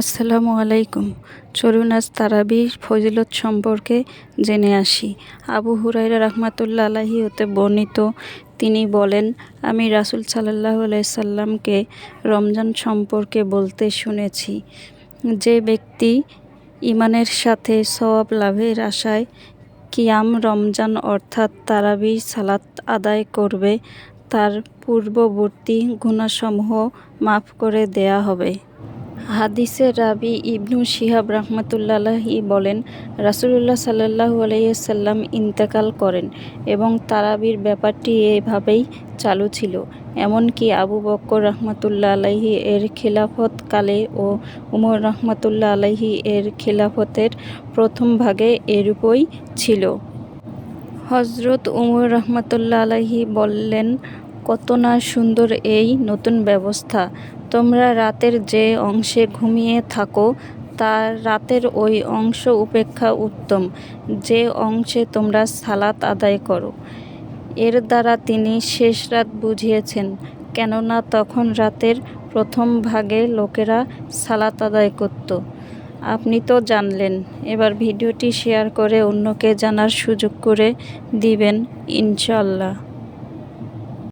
আসসালামু আলাইকুম। চলুন আজ তারাবি ফজিলত সম্পর্কে জেনে আসি। আবু হুরাইরা রহমাতুল্লা আলাহি হতে বর্ণিত। তিনি বলেন, আমি রাসুল সাল্লাহ সাল্লামকে রমজান সম্পর্কে বলতে শুনেছি। যে ব্যক্তি ইমানের সাথে সওয়াব লাভের আশায় কিয়াম রমজান অর্থাৎ তারাবি সালাত আদায় করবে, তার পূর্ববর্তী গুণাসমূহ মাফ করে দেয়া হবে। হাদিসের রাবি ইবনু শিহাব রহমতুল্লাহি বলেন, রাসুলুল্লাহ সাল্লাহু আলাইসাল্লাম ইন্তেকাল করেন এবং তারাবির ব্যাপারটি এভাবেই চালু ছিল। এমনকি আবু বক্কর রহমতুল্লাহ আলাহি এর খিলাফতকালে ও উমর রহমতুল্লাহ আলাহি এর খিলাফতের প্রথম ভাগে এরূপই ছিল। হজরত উমর রহমতুল্লাহ আলাহি বললেন কত না সুন্দর এই নতুন ব্যবস্থা। তোমরা রাতের যে অংশে ঘুমিয়ে থাকো, তা রাতের ওই অংশ উপেক্ষা উত্তম। যে অংশে তোমরা সালাত আদায় করো, এর দ্বারা তিনি শেষ রাত বুঝিয়েছেন। কেননা তখন রাতের প্রথম ভাগে লোকেরা সালাত আদায় করত। আপনি তো জানলেন, এবার ভিডিওটি শেয়ার করে অন্যকে জানার সুযোগ করে দিবেন ইনশাল্লাহ